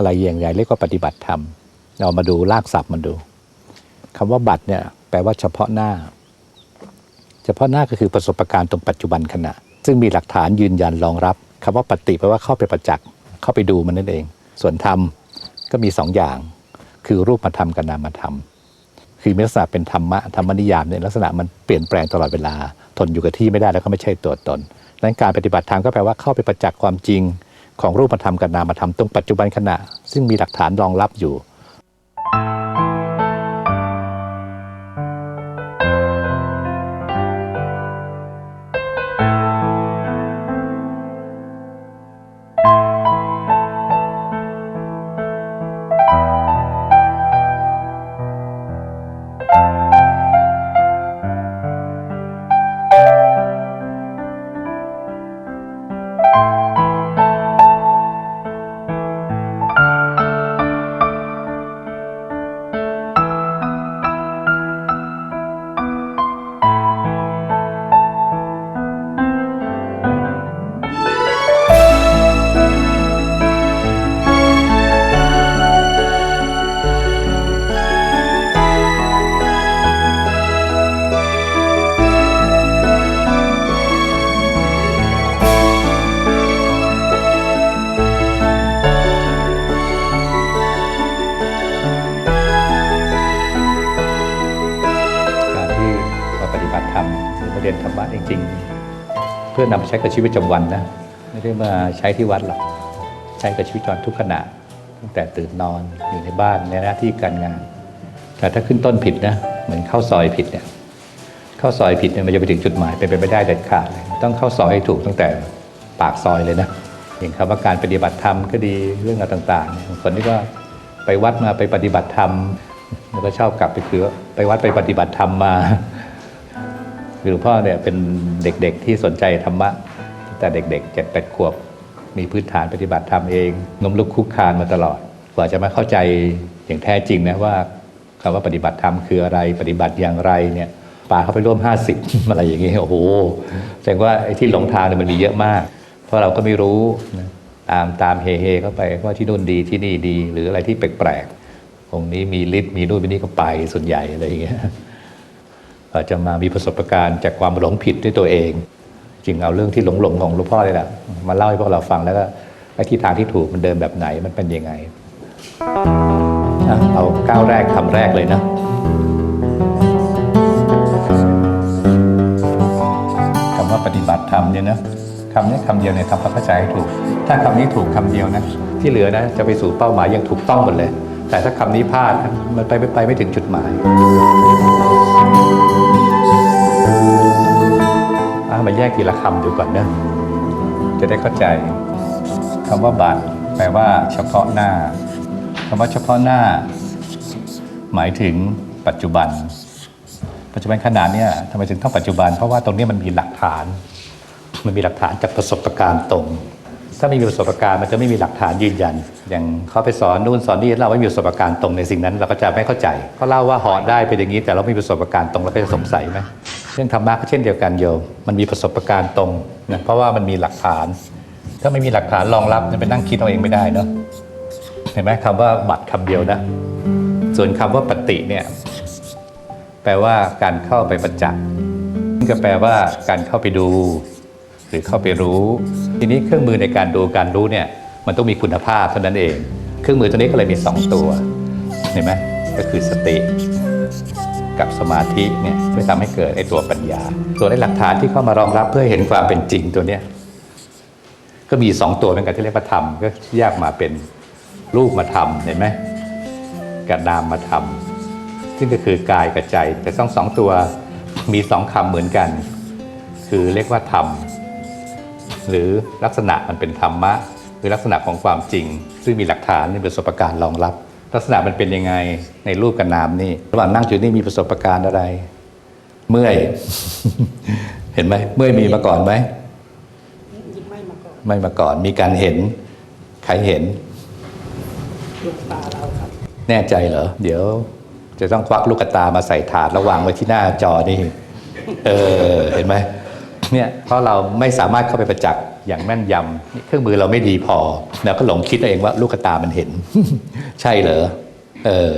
อะไรอย่างไรเรียกว่าปฏิบัติธรรม เรามาดูลากศัพท์มันดู คำว่าบัตรเนี่ยแปลว่าเฉพาะหน้า เฉพาะหน้าก็คือประสบการณ์ตรงปัจจุบันขณะ ซึ่งมีหลักฐานยืนยันรองรับคำว่าปฏิแปลว่าเข้าไปประจักษ์เข้าไปดูมันนั่นเอง ส่วนธรรมก็มีสองอย่าง คือรูปธรรมกับนามธรรม คือมีลักษณะเป็นธรรมะธรรมนิยามเนี่ยลักษณะมันเปลี่ยนแปลงตลอดเวลา ทนอยู่กับที่ไม่ได้แล้วก็ไม่ใช่ตัวตนดังนั้นการปฏิบัติธรรมก็แปลว่าเข้าไปประจักษ์ความจริง ของรูปธรรมกับนามธรรมตรงปัจจุบันขณะ ซึ่งมีหลักฐานรองรับอยู่ พื่อนำไปใช้กับชีวิตประจำวันนะไม่ได้มาใช้ที่วัดหรอกใช้กับชีวิตประจำวันทุกขณะตั้งแต่ตื่นนอนอยู่ในบ้านในหน้าที่การงาน แต่ถ้าขึ้นต้นผิดนะเหมือนเข้าซอยผิดเนี่ยเข้าซอยผิดเนี่ยมันจะไปถึงจุดหมายเป็นไปไม่ได้เด็ดขาดเลยต้องเข้าซอยให้ถูกตั้งแต่ปากซอยเลยนะอย่างคำว่าการปฏิบัติธรรมก็ดีเรื่องอะไรต่างๆบางคนที่ก็ไปวัดมาไปปฏิบัติธรรมแล้วก็ชอบกลับไปคือไปวัดไปปฏิบัติธรรมมา คือหลวงพ่อเนี่ยเป็นเด็กๆที่สนใจธรรมะแต่เด็กๆเจ็ดแปดขวบ มีพื้นฐานปฏิบัติธรรมเองล้มลุกคุกคานมาตลอดกว่าจะมาเข้าใจอย่างแท้จริงนะว่าคำว่าปฏิบัติธรรมคืออะไร ปฏิบัติอย่างไรเนี่ยปาเข้าไปร่วม 50 อะไรอย่างเงี้ยโอ้โหแสดงว่าไอ้ที่หลงทางเนี่ยมันมีเยอะมาก เพราะเราก็ไม่รู้นะตามตามเฮเฮเข้าไปว่าที่นู่นดีที่นี่ดี หรืออะไรที่แปลกๆองนี้มีฤทธิ์มีนู่นมีนี่ก็ไปส่วนใหญ่อะไรอย่างเงี้ย อาจจะมามีประสบการณ์จากความหลงผิดด้วยตัวเองจริงเอาเรื่องที่หลงหลงของหลวงพ่อเลยแหละมาเล่าให้พวกเราฟังแล้วก็ไอ้ที่ทางที่ถูกมันเดินแบบไหนมันเป็นยังไงเอาก้าวแรกคำแรกเลยนะคำว่าปฏิบัติธรรมเนี่ยนะคำนี้คำเดียวเนี่ยทำความเข้าใจให้ถูก ถ้าคำนี้ถูกคำเดียวนะที่เหลือนะจะไปสู่เป้าหมายยังถูกต้องหมดเลย แต่ถ้าคำนี้พลาดมันไปไม่ไปไม่ถึงจุดหมาย มาแยกทีละคำดูก่อนเนะจะได้เข้าใจคำว่าบัตรแปลว่าเฉพาะหน้าคำว่าเฉพาะหน้า หมายถึงปัจจุบัน ปัจจุบันขนาดเนี่ยทำไมถึงต้องปัจจุบัน เพราะว่าตรงนี้มันมีหลักฐาน มันมีหลักฐานจากประสบการณ์ตรง ถ้าไม่มีประสบการณ์มันจะไม่มีหลักฐานยืนยัน อย่างเขาไปสอนนู่นสอนนี่เราไม่มีประสบการณ์ตรงในสิ่งนั้น เราก็จะไม่เข้าใจเขาเล่าว่าหาะได้เป็นอย่างนี้แต่เราไม่มีประสบการณ์ตรงเราก็จะสงสัยไหม รื่องธรรมะก็เช่นเดียวกันโยมมันมีประสบการณ์ตรงนะเพราะว่ามันมีหลักฐาน ถ้าไม่มีหลักฐานรองรับจะไปนั่งคิดเอาเองไม่ได้เนาะเห็นไหมคำว่าบัตรคำเดียวนะ ส่วนคำว่าปฏิเนี่ยแปลว่าการเข้าไปประจักษ์ก็แปลว่าการเข้าไปดู หรือเข้าไปรู้ ทีนี้เครื่องมือในการดูการรู้เนี่ยมันต้องมีคุณภาพเท่านั้นเอง เครื่องมือตัวนี้ก็เลยมี 2 ตัวเห็นไหมก็คือสติ กับสมาธิเนี่ยเพื่อทำให้เกิดไอ้ตัวปัญญาตัวได้หลักฐานที่เข้ามารองรับเพื่อเห็นความเป็นจริงตัวเนี้ยก็มีสองตัวเหมือนกันที่เรียกว่าธรรมก็แยกมาเป็นรูปมาธรรมเห็นไหมกับนามมาธรรมซึ่งก็คือกายกับใจ แต่สองสองตัวมีสองคำเหมือนกัน คือเรียกว่าธรรมหรือลักษณะมันเป็นธรรมะหรือลักษณะของความจริง ซึ่งมีหลักฐานมีประสบการณ์รองรับ ลักษณะมันเป็นยังไงในรูปกับนามนี่ระหว่างนั่งอยู่นี่มีประสบการณ์อะไร เมื่อย เห็นไหมเมื่อยมีมาก่อนไหมไม่มาก่อนไม่มาก่อน มีการเห็นใครเห็นดวงตาเราครับ แน่ใจเหรอเดี๋ยว จะต้องควักลูกตามาใส่ถาดแล้ววางไว้ที่หน้าจอนี่เออเห็นไหมเนี่ยเพราะเราไม่สามารถเข้าไปประจักษ์ อย่างแม่นยำเครื่องมือเราไม่ดีพอเราก็หลงคิดเองว่าลูกตามันเห็น ใช่เหรอเออ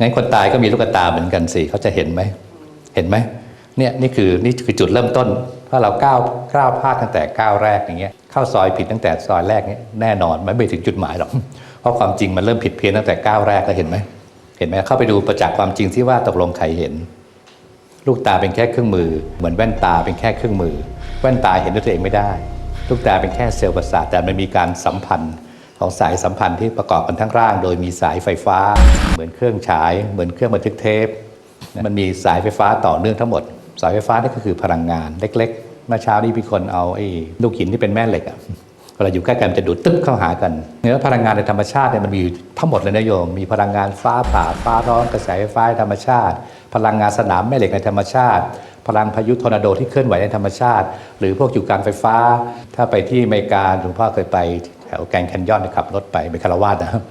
งั้นคนตายก็มีลูกตาเหมือนกันสิเขาจะเห็นไหมเห็นไหมเนี่ยนี่คือนี่คือจุดเริ่มต้นถ้าเราก้าวก้าวพลาดตั้งแต่ก้าวแรกอย่างเงี้ยเข้าซอยผิดตั้งแต่ซอยแรกเนี่ยแน่นอนมันไม่ถึงจุดหมายหรอกเพราะความจริงมันเริ่มผิดเพี้ยนตั้งแต่ก้าวแรกแล้วเห็นไหมเห็นไหมเข้าไปดูประจักษ์ความจริงที่ว่าตกลงใครเห็น ลูกตาเป็นแค่เครื่องมือ เหมือนแว่นตาเป็นแค่เครื่องมือ แว่นตาเห็นด้วยตัวเองไม่ได้ ลูกตาเป็นแค่เซลล์ประสาทแต่มันมีการสัมพันธ์ของสายสัมพันธ์ที่ประกอบกันทั้งร่าง โดยมีสายไฟฟ้า เหมือนเครื่องฉาย เหมือนเครื่องบันทึกเทป มันมีสายไฟฟ้าต่อเนื่องทั้งหมด สายไฟฟ้านี่ก็คือพลังงานเล็กๆ เมื่อเช้านี้มีคนเอาไอ้ลูกหินที่เป็นแม่เหล็กอะเวลาอยู่ใกล้กันจะดูดตึ๊บเข้าหากันเนื้อพลังงานในธรรมชาติเนี่ยมันมีอยู่ทั้งหมดเลยนะโยม มีพลังงานฟ้าผ่าฟ้าร้อนกระแสไฟฟ้าธรรมชาติ พลังงานสนามแม่เหล็กในธรรมชาติ พลังพายุทอร์นาโดที่เคลื่อนไหวในธรรมชาติ หรือพวกอยู่การไฟฟ้า ถ้าไปที่อเมริกาหลวงพ่อเคยไปแถวแกรนด์แคนยอนขับรถไปไปคาราวาสนะ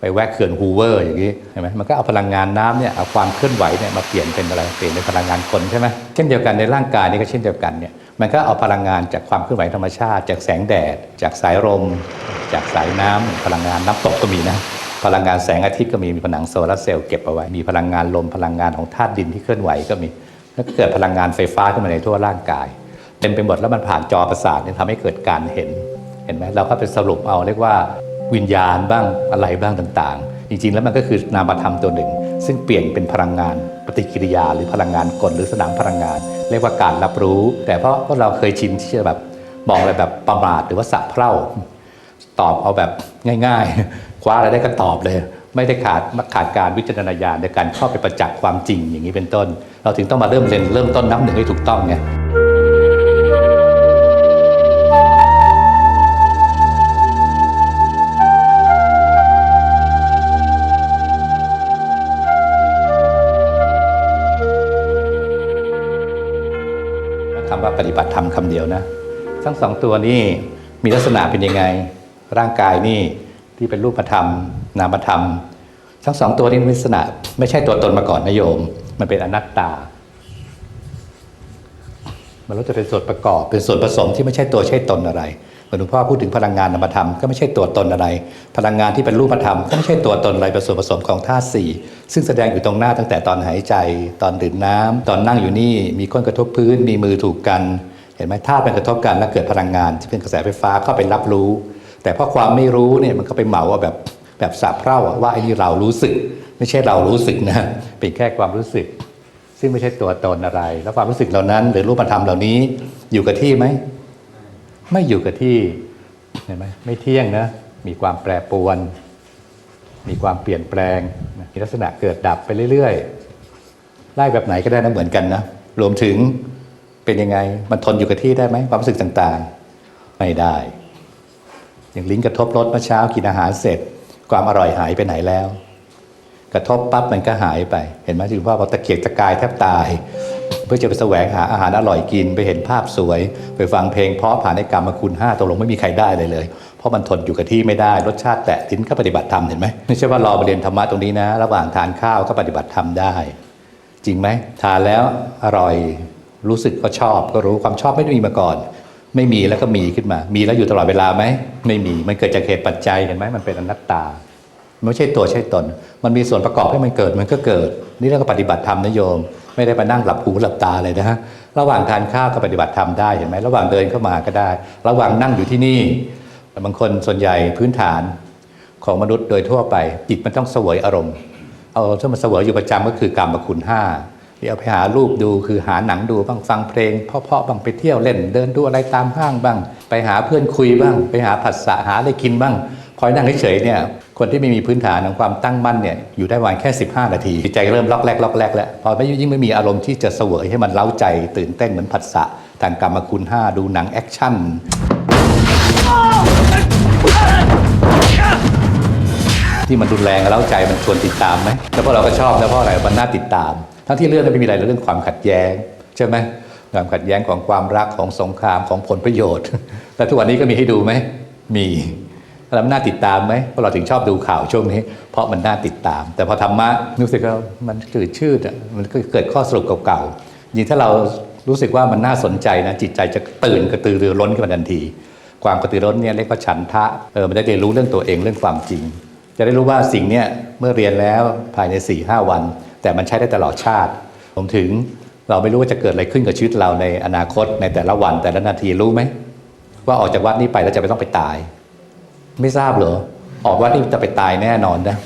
ไปแวะเขื่อนฮูเวอร์อย่างนี้ใช่ไหมมันก็เอาพลังงานน้ำเนี่ยเอาความเคลื่อนไหวเนี่ยมาเปลี่ยนเป็นอะไรเปลี่ยนเป็นพลังงานคนใช่ไหมเช่นเดียวกันในร่างกายนี่ก็เช่นเดียวกันเนี่ยมันก็เอาพลังงานจากความเคลื่อนไหวธรรมชาติ จากแสงแดด จากสายลมจากสายน้ำพลังงานน้ำตกก็มีนะพลังงานแสงอาทิตย์ก็มีมีผนังโซลาร์เซลล์เก็บเอาไว้มีพลังงานลมพลังงานของธาตุดินที่เคลื่อนไหวก็มี แล้วเกิดพลังงานไฟฟ้าขึ้นมาในทั่วร่างกายเต็มไปหมดแล้วมันผ่านจอประสาทเนี่ยทำให้เกิดการเห็นเห็นไหมเราก็ไปสรุปเอาเรียกว่าวิญญาณบ้างอะไรบ้างต่างๆ จริงๆ แล้วมันก็คือนามธรรมตัวหนึ่ง ซึ่งเปลี่ยนเป็นพลังงานปฏิกิริยา หรือพลังงานกลหรือสนามพลังงาน เรียกว่าการรับรู้ แต่เพราะพวกเราเคยชินที่จะแบบมองอะไรแบบประมาทหรือว่าสะเพร่าตอบเอาแบบง่าย ๆ คว้าอะไรได้ก็ตอบเลย ไม่ได้ขาดขาดการวิจารณญาณในการเข้าไปประจักษ์ความจริงอย่างนี้เป็นต้น เราถึงต้องมาเริ่มเรียนเริ่มต้นนับหนึ่งให้ถูกต้องไงคำว่าปฏิบัติธรรมคำเดียวนะ ทั้งสองตัวนี้มีลักษณะเป็นยังไง ร่างกายนี่ที่เป็นรูปธรรม นามธรรมทั้งสองตัวนี้ลักษณะไม่ใช่ตัวตนมาก่อนนะโยม มันเป็นอนัตตา มันรู้จะเป็นส่วนประกอบ เป็นส่วนผสมที่ไม่ใช่ตัวใช่ตนอะไรเหมือนหลวงพ่อพูดถึงพลังงานนามธรรมก็ไม่ใช่ตัวตนอะไร พลังงานที่เป็นรูปธรรมก็ไม่ใช่ตัวตนอะไรเป็นส่วนผสมของธาตุสี่ซึ่งแสดงอยู่ตรงหน้าตั้งแต่ตอนหายใจ ตอนดื่มน้ำตอนนั่งอยู่นี่มีก้นกระทบพื้น มีมือถูกกัน เห็นไหมธาตุเป็นกระทบกันแล้วเกิดพลังงานที่เป็นกระแสไฟฟ้าเข้าไปรับรู้ แต่เพราะความไม่รู้เนี่ยมันก็ไปเหมาว่าแบบ แบบสับเพร่าว่าไอ้นี่เรารู้สึก ไม่ใช่เรารู้สึกนะเป็นแค่ความรู้สึก ซึ่งไม่ใช่ตัวตนอะไร แล้วความรู้สึกเหล่านั้น หรือรูปธรรมเหล่านี้อยู่กับที่ไหมไม่อยู่กับที่เห็นไหมไม่เที่ยงนะมีความแปรปรวน มีความเปลี่ยนแปลงมีลักษณะเกิดดับไปเรื่อยๆไล่แบบไหนก็ได้นะเหมือนกันนะรวมถึงเป็นยังไงมันทนอยู่กับที่ได้ไหมความรู้สึกต่างๆ ไม่ได้ อย่างลิ้นกระทบรสเมื่อเช้ากินอาหารเสร็จ ความอร่อยหายไปไหนแล้ว กระทบปั๊บมันก็หายไป เห็นไหมที่หลวงพ่อบอกตะเกียกตะกายแทบตาย เพื่อจะไปแสวงหาอาหารอร่อยกินไปเห็นภาพสวย ไปฟังเพลงเพราะผ่านในกรรมคุณห้าตกลงไม่มีใครได้เลยเลย เพราะมันทนอยู่กับที่ไม่ได้รสชาติแตะทิ้นก็ปฏิบัติธรรมเห็นไหมไม่ใช่ว่ารอไปเรียนธรรมะตรงนี้นะ ระหว่างทานข้าวก็ปฏิบัติธรรมได้ จริงไหมทานแล้วอร่อยรู้สึกก็ชอบก็รู้ความชอบไม่ได้มีมาก่อน ไม่มีแล้วก็มีขึ้นมา มีแล้วอยู่ตลอดเวลาไหม ไม่มี มันเกิดจากเหตุปัจจัยเห็นไหมมันเป็นอนัตตามันไม่ใช่ตัวใช่ตน มันมีส่วนประกอบให้มันเกิด มันก็เกิด นี่เรียกว่าปฏิบัติธรรมนะโยม ไม่ได้มานั่งหลับหูหลับตาเลยนะฮะ ระหว่างทานข้าวก็ปฏิบัติธรรมได้เห็นไหม ระหว่างเดินเข้ามาก็ได้ ระหว่างนั่งอยู่ที่นี่ บางคนส่วนใหญ่พื้นฐานของมนุษย์โดยทั่วไปจิตมันต้องเสวยอารมณ์ เอาที่มันเสวยอยู่ประจำก็คือกรรมคุณห้า ที่เอาไปหารูปดูคือหาหนังดูบ้างฟังเพลง เพาะๆบ้างไปเที่ยวเล่น เดินดูอะไรตามห้างบ้าง ไปหาเพื่อนคุยบ้าง ไปหาผัสสะหาอะไรกินบ้างคอยนั่งเฉยๆเนี่ยคนที่ไม่มีพื้นฐานของความตั้งมั่นเนี่ยอยู่ได้วันแค่ 15 นาทีใจเริ่มล็อกแรกล็อกแรกแล้วพอไม่ยิ่งไม่มีอารมณ์ที่จะเสวยให้มันเล้าใจตื่นเต้นเหมือนผัสสะทางกรรมคุณห้าดูหนังแอคชั่นที่มันรุนแรงแล้วใจมันชวนติดตามไหมแล้วพวกเราก็ชอบนะเพราะอะไรมันน่าติดตาม ทั้งที่เรื่องนั้นไม่มีอะไรเรื่องความขัดแย้งใช่ไหมความขัดแย้งของความรักของสงครามของผลประโยชน์ แล้วทุกวันนี้ก็มีให้ดูไหมมีแล้วมันน่าติดตามไหมเพราะเราถึงชอบดูข่าวช่วงนี้ เพราะมันน่าติดตาม แต่พอธรรมะรู้สึกว่ามันจืดชืดอะมันก็เกิดข้อสรุปเก่าๆจริงถ้าเรารู้สึกว่ามันน่าสนใจนะจิตใจจะตื่นกระตือรือร้นขึ้นมาทันที ความกระตือรือร้นเนี่ยเรียกว่าฉันทะเออมันได้เรียนรู้เรื่องตัวเองเรื่องความจริง จะได้รู้ว่าสิ่งเนี้ยเมื่อเรียนแล้วภายใน4ี่ห้าวัน แต่มันใช้ได้ตลอดชาติผมถึงเราไม่รู้ว่าจะเกิดอะไรขึ้นกับชีวิตเราในอนาคตในแต่ละวันแต่ละนาทีรู้ไหมว่าออกจากวัดนี้ไปแล้วจะไม่ต้องไปตาย ไม่ทราบเหรอออกวัดนี้จะไปตายแน่นอนนะ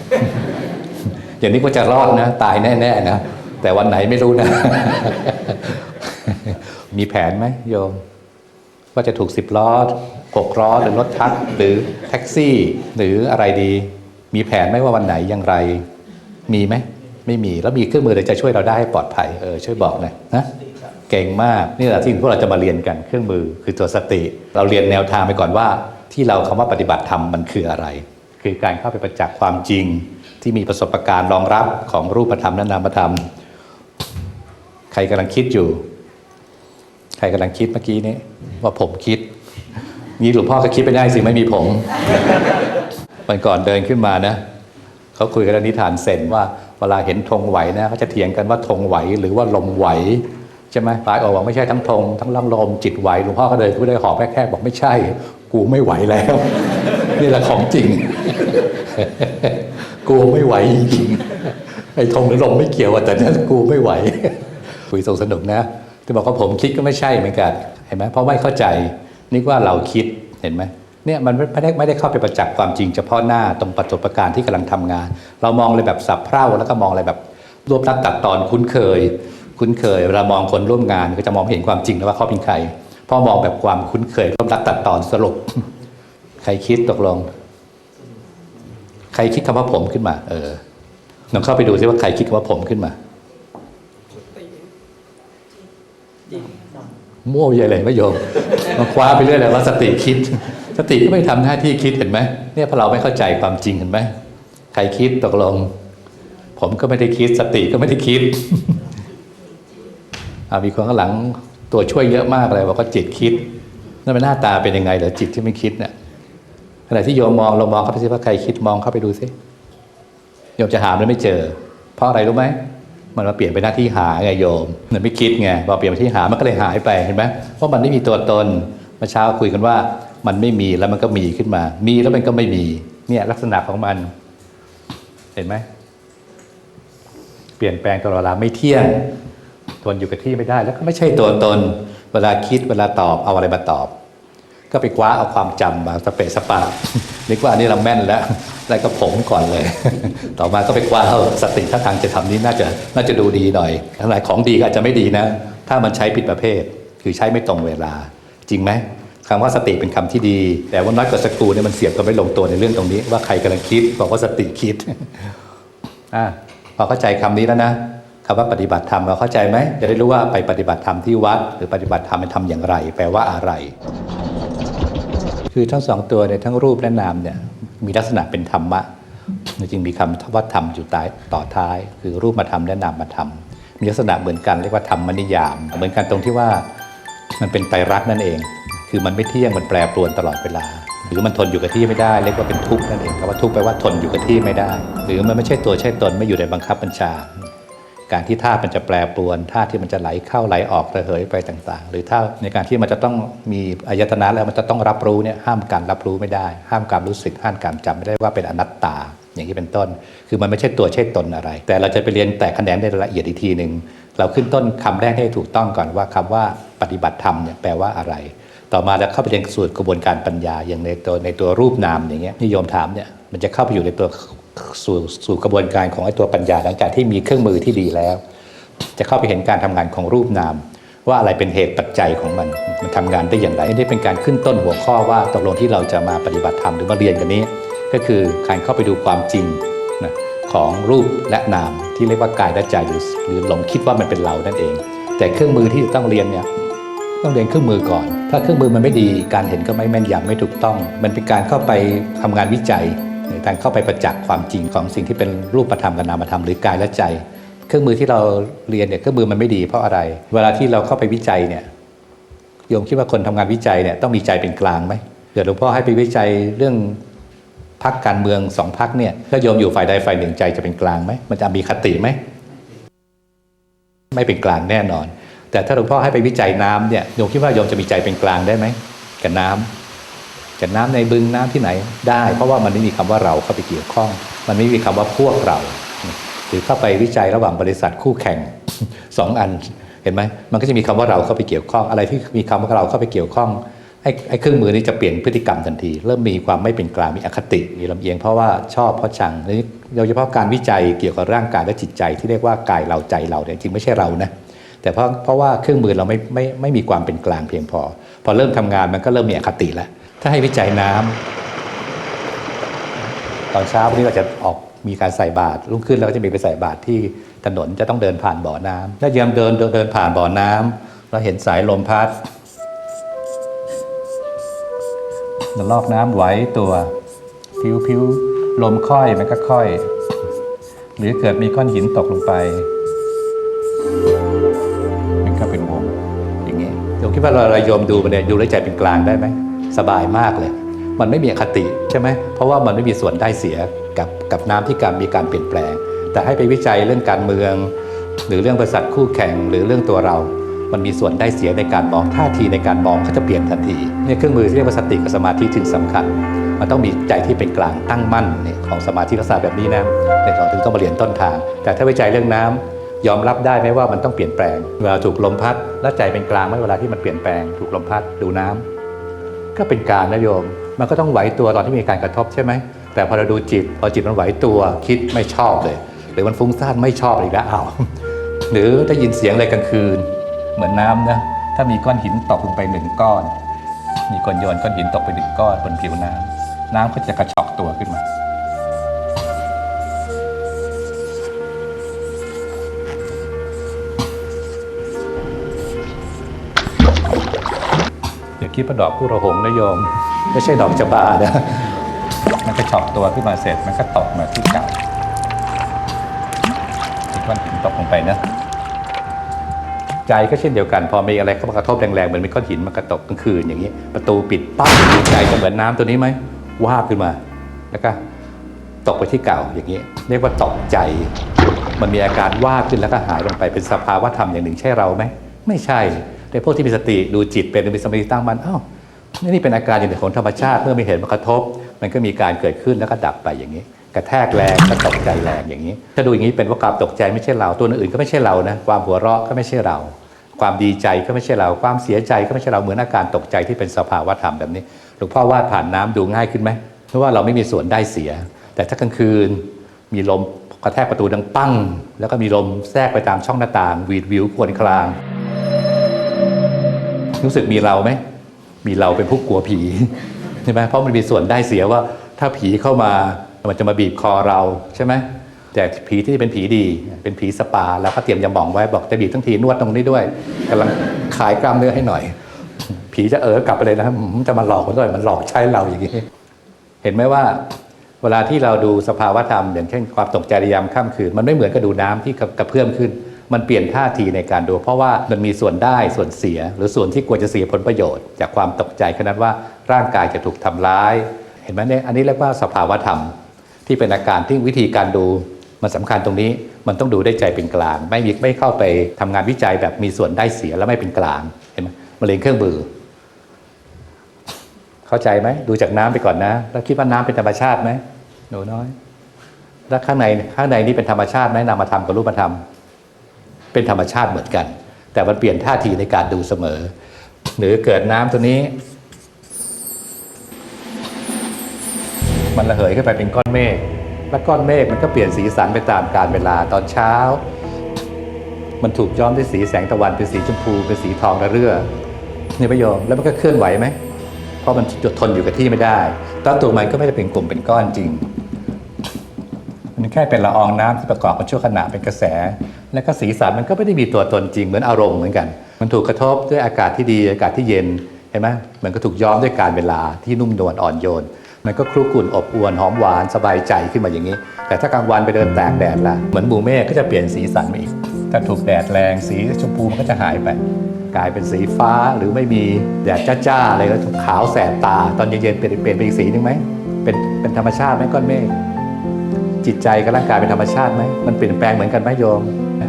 อย่างนี้ก็จะรอดนะ ตายแน่ๆนะแต่วันไหนไม่รู้นะ มีแผนไหมโยม ว่าจะถูกสิบล้อหกล้อหรือรถทักหรือแท็กซี่ หรืออะไรดี มีแผนไหมว่าวันไหนอย่างไร มีไหม ไม่มีแล้วมีเครื่องมืออะไรจะช่วยเราได้ให้ปลอดภัยเออช่วยบอกหน่อยนะเก่งมากนี่แหละที่พวกเราจะมาเรียนกันเครื่องมือคือตัวสติ เราเรียนแนวทางไปก่อนว่า ที่เราคำว่าปฏิบัติธรรมมันคืออะไร คือการเข้าไปประจักษ์ความจริง ที่มีประสบการณ์รองรับของรูปธรรมและนามธรรม ใครกำลังคิดอยู่ ใครกำลังคิดเมื่อกี้นี้ว่าผมคิดนี่หลวงพ่อก็คิดไปได้สิไม่มีผมวันก่อนเดินขึ้นมานะเขาคุยกันนิทานเซนว่า เวลาเห็นธงไหวนะเขาจะเถียงกันว่าธงไหวหรือว่าลมไหวใช่ไหมปลายออกบอกไม่ใช่ทั้งธงทั้งลมจิตไหวหลวงพ่อก็เดินก็เลยหอบแค่บอกไม่ใช่ กูไม่ไหวแล้ว นี่แหละของจริง กูไม่ไหวจริงไอ้ธงหรือลมไม่เกี่ยวแต่นั้นกูไม่ไหวคุยสนุกสนุกนะที่บอกว่าผมคิดก็ไม่ใช่เหมือนกันเห็นไหมเพราะไม่เข้าใจนึกว่าเราคิดเห็นไหม เนี่ยมันไม่ได้ไม่ได้เข้าไปประจักษ์ความจริงเฉพาะหน้าตรงประสบการณ์ที่กำลังทำงาน เรามองเลยแบบสับเพร่าแล้วก็มองอะไรแบบรวบรัดตัดตอนคุ้นเคย คุ้นเคยเวลามองคนร่วมงานก็จะมองไม่เห็นความจริงแล้วว่าเขาเป็นใครพอมองแบบความคุ้นเคยรวบรัดตัดตอนสรุป ใครคิดตกลง ใครคิดคำว่าผมขึ้นมา เออลองเข้าไปดูซิว่าใครคิดคำว่าผมขึ้นมามั่วใหญ่เลยไม่โยมมาคว้าไปเรื่อยเลยว่าสติคิด สติก็ไม่ทำหน้าที่คิดเห็นไหมเนี่ยพอเราไม่เข้าใจความจริงเห็นไหมใครคิดตกลง ผมก็ไม่ได้คิด สติก็ไม่ได้คิดมีคนข้างหลังตัวช่วยเยอะมากเลยบอกว่าจิตคิดนั่นเป็นหน้าตาเป็นยังไงเหรอจิตที่ไม่คิดเนี่ยขณะที่โยมมองเรามองเข้าไปสิว่าใครคิดมองเข้าไปดูสิโยมจะหาแล้วไม่เจอ เพราะอะไรรู้ไหมมันมาเปลี่ยนเป็นหน้าที่หาไงโยมมันไม่คิดไงพอเปลี่ยนเป็นที่หามันก็เลยหายไปเห็นไหมเพราะมันไม่มีตัวตนเมื่อเช้าคุยกันว่า มันไม่มีแล้วมันก็มีขึ้นมา มีแล้วมันก็ไม่มี เนี่ยลักษณะของมัน เห็นไหม เปลี่ยนแปลงตลอดเวลาไม่เที่ยงทนอยู่กับที่ไม่ได้ แล้วก็ไม่ใช่ตัวตน เวลาคิดเวลาตอบเอาอะไรมาตอบ ก็ไปคว้าเอาความจำมาสเปสปานึกว่าอันนี้เราแม่นแล้วแล้วก็ผมก่อนเลย ต่อมาก็ไปคว้าเอาสติท่าทางจะทำนี้น่าจะน่าจะดูดีหน่อยอะไรของดีก็อาจจะไม่ดีนะ ถ้ามันใช้ผิดประเภท คือใช้ไม่ตรงเวลา จริงไหม คำว่าสติเป็นคำที่ดี แต่ว่าน้อยกว่าสกูเนี่ยมันเสียบกันไม่ลงตัวในเรื่องตรงนี้ ว่าใครกำลังคิดบอกว่าสติคิดอะพอเข้าใจคำนี้แล้วนะคำว่าปฏิบัติธรรมเราเข้าใจไหมจะได้รู้ว่าไปปฏิบัติธรรมที่วัด หรือปฏิบัติธรรมมันทำอย่างไร แปลว่าอะไร คือทั้งสองตัวเนี่ยทั้งรูปและนามเนี่ยมีลักษณะเป็นธรรมะจึงมีคำว่าธรรมอยู่ใต้ต่อท้าย คือรูปมาธรรมและนามมาธรรมมีลักษณะเหมือนกันเรียกว่าธรรมนิยาม เหมือนกันตรงที่ว่ามันเป็นไตรลักษณ์นั่นเอง คือมันไม่เที่ยงมันแปรปรวนตลอดเวลา หรือมันทนอยู่กับที่ไม่ได้เรียกว่าเป็นทุกข์นั่นเองคำว่าทุกข์แปลว่าทนอยู่กับที่ไม่ได้ หรือมันไม่ใช่ตัวใช่ตนไม่อยู่ในบังคับบัญชา การที่ธาตุมันจะแปรปรวนธาตุที่มันจะไหลเข้าไหลออกระเหยไปต่างๆ หรือถ้าในการที่มันจะต้องมีอายตนะแล้วมันจะต้องรับรู้เนี่ยห้ามการรับรู้ไม่ได้ ห้ามการรู้สึกห้ามการจำไม่ได้ว่าเป็นอนัตตาอย่างนี้เป็นต้น คือมันไม่ใช่ตัวใช่ตนอะไร แต่เราจะไปเรียนแต่คะแนนในรายละเอียดอีกทีหนึ่งเราขึ้นต้นคำแรกให้ถูกต้องก่อนว่าคำว่าปฏิบัติธรรมเนี่ยแปลว่าอะไร ต่อมาแล้วเข้าไปเรียนสูตรกระบวนการปัญญาอย่างในตัวในตัวรูปนามอย่างเงี้ยนิยมถามเนี่ยมันจะเข้าไปอยู่ในตัวสู่สู่กระบวนการของไอ้ตัวปัญญาหลังจากที่มีเครื่องมือที่ดีแล้ว จะเข้าไปเห็นการทำงานของรูปนาม ว่าอะไรเป็นเหตุปัจจัยของมันมันทำงานได้อย่างไรนี่เป็นการขึ้นต้นหัวข้อว่าตกลงที่เราจะมาปฏิบัติธรรมหรือมาเรียนกันนี้ ก็คือการเข้าไปดูความจริงนะของรูปและนามที่เรียกว่ากายและใจหรือหรือหลงคิดว่ามันเป็นเรานั่นเอง แต่เครื่องมือที่ต้องเรียนเนี่ย ต้องเรียนเครื่องมือก่อน ถ้าเครื่องมือมันไม่ดีการเห็นก็ไม่แม่นยำไม่ถูกต้อง มันเป็นการเข้าไปทำงานวิจัยในการเข้าไปประจักษ์ความจริงของสิ่งที่เป็นรูปธรรมกับนามธรรมหรือกายและใจ เครื่องมือที่เราเรียนเนี่ยเครื่องมือมันไม่ดีเพราะอะไร เวลาที่เราเข้าไปวิจัยเนี่ยโยมคิดว่าคนทำงานวิจัยเนี่ยต้องมีใจเป็นกลางไหมเดี๋ยวหลวงพ่อให้ไปวิจัยเรื่องพักการเมืองสองพักเนี่ยถ้าโยมอยู่ฝ่ายใดฝ่ายหนึ่งใจจะเป็นกลางไหมมันจะมีคติไหมไม่เป็นกลางแน่นอน แต่ถ้าหลวงพ่อให้ไปวิจัยน้ำเนี่ยโยมคิดว่าโยมจะมีใจเป็นกลางได้ไหมกับน้ำกับน้ำในบึงน้ำที่ไหนได้ เพราะว่ามันไม่มีคำว่าเราเข้าไปเกี่ยวข้อง มันไม่มีคำว่าพวกเรา หรือเข้าไปวิจัยระหว่างบริษัทคู่แข่งสองอันเห็นไหมมันก็จะมีคำว่าเราเข้าไปเกี่ยวข้อง อะไรที่มีคำว่าเราเข้าไปเกี่ยวข้องไอ้ไอ้เครื่องมือนี้จะเปลี่ยนพฤติกรรมทันที เริ่มมีความไม่เป็นกลางมีอคติมีลำเอียงเพราะว่าชอบเพราะชังโดยเฉพาะการวิจัยเกี่ยวกับร่างกายและจิตใจที่เรียกว่ากายเราใจเราเนี่ยจริงไม่ใช่เรานะ แต่เพราะเพราะว่าเครื่องมือเราไม่ไม่ไม่มีความเป็นกลางเพียงพอ พอเริ่มทำงานมันก็เริ่มมีอคติแล้ว ถ้าให้วิจัยน้ำตอนเช้าวันนี้เราจะออกมีการใส่บาตรรุ่งขึ้นเราก็จะมีไปใส่บาตรที่ถนนจะต้องเดินผ่านบ่อน้ำถ้าเยามเดินเดินเดินผ่านบ่อน้ำเราเห็นสายลมพัดแล้วลอกน้ำไหวตัวผิวผิวลมค่อยมันก็ค่อย หรือเกิดมีก้อนหินตกลงไป ก็เป็นวงอย่างนี้โยมคิดว่าเราเราโยมดูมันเนี่ยดูด้วยใจเป็นกลางได้ไหมสบายมากเลย มันไม่มีอคติใช่ไหมเพราะว่ามันไม่มีส่วนได้เสียกับกับน้ำที่การมีการเปลี่ยนแปลง แต่ให้ไปวิจัยเรื่องการเมือง หรือเรื่องบริษัทคู่แข่งหรือเรื่องตัวเรา มันมีส่วนได้เสียในการมองท่าทีในการมองเขาจะเปลี่ยนทันทีเนี่ยเครื่องมือที่เรียกว่าสติกับสมาธิจึงสำคัญมันต้องมีใจที่เป็นกลางตั้งมั่นเนี่ยของสมาธิลักษณะแบบนี้นะเนี่ยเราถึงต้องมาเรียนต้นทาง แต่ถ้าวิจัยเรื่องน้ำ ยอมรับได้ไหมว่ามันต้องเปลี่ยนแปลง เวลาถูกลมพัด แล้วใจเป็นกลางไหมเวลาที่มันเปลี่ยนแปลง ถูกลมพัดดูน้ำก็เป็นการนะโยม มันก็ต้องไหวตัวตอนที่มีการกระทบใช่ไหม แต่พอเราดูจิต พอจิตมันไหวตัวคิดไม่ชอบเลย หรือมันฟุ้งซ่านไม่ชอบอีกแล้วอ้าวหรือได้ยินเสียงอะไรกลางคืน เหมือนน้ำนะ ถ้ามีก้อนหินตกลงไปหนึ่งก้อน มีคนโยนก้อนหินตกไปหนึ่งก้อนบนผิวน้ำน้ำก็จะกระชอกตัวขึ้นมา คิดว่าดอกผู้ระหงนะโยม ไม่ใช่ดอกจบานะมันก็ฉอกตัวขึ้นมาเสร็จมันก็ตกมาที่เก่าที่ก้อนหินตกลงไปนะใจก็เช่นเดียวกัน พอมีอะไรเข้ามากระทบแรงๆเหมือนมีก้อนหินมากระตกกลางคืนอย่างนี้ ประตูปิดปั๊บใจจะเหมือนน้ำตัวนี้ไหมวาบขึ้นมา แล้วก็ตกไปที่เก่าอย่างนี้ เรียกว่าตกใจ มันมีอาการวาบขึ้นแล้วก็หายลงไปเป็นสภาวะธรรมอย่างหนึ่งใช่เราไหมไม่ใช่ แต่พวกที่มีสติดูจิตเป็นมีสมาธิตั้งมันอ้าวนี่นี่เป็นอาการอย่างหนึ่งของธรรมชาติเมื่อมีเหตุมากระทบ มันก็มีการเกิดขึ้นแล้วก็ดับไปอย่างนี้ กระแทกแรงก็ตกใจแรงอย่างนี้ ถ้าดูอย่างนี้เป็นว่าความตกใจไม่ใช่เราตัวอื่นก็ไม่ใช่เรานะความหัวเราะก็ไม่ใช่เรา ความดีใจก็ไม่ใช่เรา ความเสียใจก็ไม่ใช่เราเหมือนอาการตกใจที่เป็นสภาวะธรรมแบบนี้หลวงพ่อวาดผ่านน้ำดูง่ายขึ้นไหมเพราะว่าเราไม่มีส่วนได้เสีย แต่ถ้ากลางคืนมีลมกระแทกประตูดังปั้ง แล้วก็มีลมแทรกไปตามช่องหน้าต่างวีดวิวควนคลาง รู้สึกมีเราไหมมีเราเป็นผู้กลัวผีใช่ไหมเพราะมันมีส่วนได้เสียว่า ถ้าผีเข้ามามันจะมาบีบคอเราใช่ไหมแต่ผีที่เป็นผีดี เป็นผีสปาแล้วก็เตรียมยาหม่องไว้บอกจะบีบทั้งทีนวดตรงนี้ด้วยกำลังคลายกล้ามเนื้อให้หน่อย ผีจะเออกลับไปเลยนะจะมาหลอกคนด้วยมันหลอกใช้เราอย่างนี้เห็นไหมว่าเวลาที่เราดูสภาวะธรรมอย่างเช่นความตกใจในยามค่ำคืน มันไม่เหมือนกับดูน้ำที่กระเพื่อมขึ้น มันเปลี่ยนท่าทีในการดู เพราะว่ามันมีส่วนได้ส่วนเสีย หรือส่วนที่ควรจะเสียผลประโยชน์ จากความตกใจขนาดว่าร่างกายจะถูกทำร้าย เห็นไหมเนี่ยอันนี้เรียกว่าสภาวะธรรม ที่เป็นอาการที่วิธีการดู มันสำคัญตรงนี้มันต้องดูได้ใจเป็นกลาง ไม่มีไม่เข้าไปทำงานวิจัยแบบมีส่วนได้เสียแล้วไม่เป็นกลางเห็นไหมมะเร็งเครื่องมือเข้าใจไหมดูจากน้ำไปก่อนนะ แล้วคิดว่าน้ำเป็นธรรมชาติไหมหนูน้อยแล้วข้างในข้างในนี่เป็นธรรมชาติไหมนามธรรมกับรูปธรรม เป็นธรรมชาติเหมือนกัน แต่มันเปลี่ยนท่าทีในการดูเสมอ หรือเกิดน้ำตัวนี้ มันระเหยขึ้นไปเป็นก้อนเมฆแล้วก้อนเมฆมันก็เปลี่ยนสีสันไปตามกาลเวลาตอนเช้า มันถูกย้อมด้วยสีแสงตะวันเป็นสีชมพูเป็นสีทองระเรื่อนี่ประโยมแล้วมันก็เคลื่อนไหวไหมเพราะมันจดทนอยู่กับที่ไม่ได้ตอนตัวมันก็ไม่ได้เป็นกลุ่มเป็นก้อนจริง มันแค่เป็นละอองน้ำที่ประกอบกันชั่วขณะเป็นกระแส และก็สีสันมันก็ไม่ได้มีตัวตนจริงเหมือนอารมณ์เหมือนกัน มันถูกกระทบด้วยอากาศที่ดีอากาศที่เย็นเห็นไหมมันก็ถูกย้อมด้วยการเวลาที่นุ่มนวลอ่อนโยน มันก็คลุกกลุ่นอบอวนหอมหวานสบายใจขึ้นมาอย่างนี้ แต่ถ้ากลางวันไปเดินแตกแดดละเหมือนหมู่เมฆก็จะเปลี่ยนสีสันไปอีก ถ้าถูกแดดแรงสีชมพูมันก็จะหายไป กลายเป็นสีฟ้าหรือไม่มีแดดจ้าๆอะไรก็ขาวแสบตา ตอนเย็นๆเปลี่ยนเปลี่ยนอีกสีหนึงไหมเป็นเป็นธรรมชาติไหมก้อนเมฆจิตใจกับร่างกายเป็นธรรมชาติไหมมันเปลี่ยนแปลงเหมือนกันไหมโยม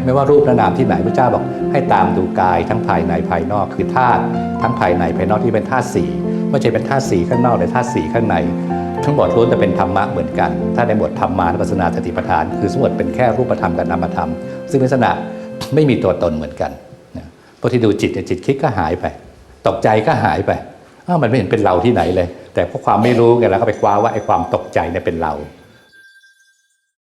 ไม่ว่ารูปและนามที่ไหนพระเจ้าบอกให้ตามดูกายทั้งภายในภายนอกคือธาตุทั้งภายในภายนอกที่เป็นธาตุสีไม่ใช่เป็นธาตุสีข้างนอกหรือธาตุสีข้างใน ทั้งหมดล้วนแต่เป็นธรรมะเหมือนกัน ถ้าในหมวดธรรมานุปัสสนาสติปัฏฐาน คือสมมติเป็นแค่รูปธรรมกับนามธรรม ซึ่งลักษณะไม่มีตัวตนเหมือนกันนะพอที่ดูจิตเนี่ยจิตคิดก็หายไป ตกใจก็หายไปอ้าวมันไม่เห็นเป็นเราที่ไหนเลย แต่เพราะความไม่รู้ไงแล้วก็ไปคว้าว่าไอ้ความตกใจเนี่ยเป็นเรา